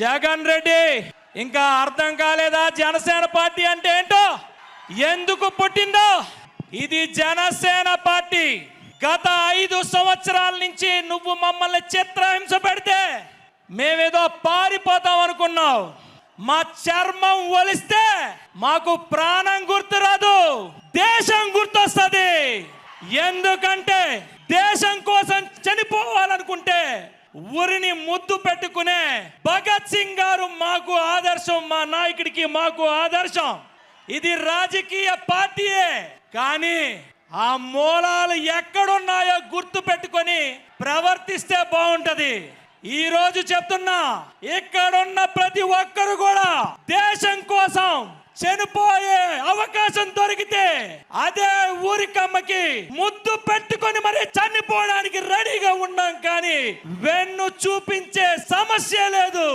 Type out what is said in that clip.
జగన్ రెడ్డి ఇంకా అర్థం కాలేదా? జనసేన పార్టీ అంటే ఏంటో? ఎందుకు పుట్టిందో? ఇది జనసేన పార్టీ. గత ఐదు సంవత్సరాల నుంచి నువ్వు మమ్మల్ని చిత్రహింస పెడితే మేమేదో పారిపోతాం అనుకున్నావు మా చర్మం ఒలిస్తే మాకు ప్రాణం గుర్తురాదు దేశం గుర్తొస్తుంది. ఎందుకంటే ఊరిని ముద్దు పెట్టుకునే భగత్ సింగ్ గారు మాకు ఆదర్శం మా నాయకుడికి మాకు ఆదర్శం. ఇది రాజకీయ పార్టీయే. కానీ ఆ మూలాలు ఎక్కడున్నాయో గుర్తు పెట్టుకొని ప్రవర్తిస్తే బాగుంటది. ఈ రోజు చెప్తున్నా ఇక్కడున్న ప్రతి ఒక్కరు కూడా దేశం కోసం చనిపోయే అవకాశం దొరికితే అదే ఊరికమ్మకి ముద్దు పెట్టుకొని మరి చనిపోవడానికి రెడీగా ఉన్నాం కానీ వెన్ను చూపించే సమస్య లేదు.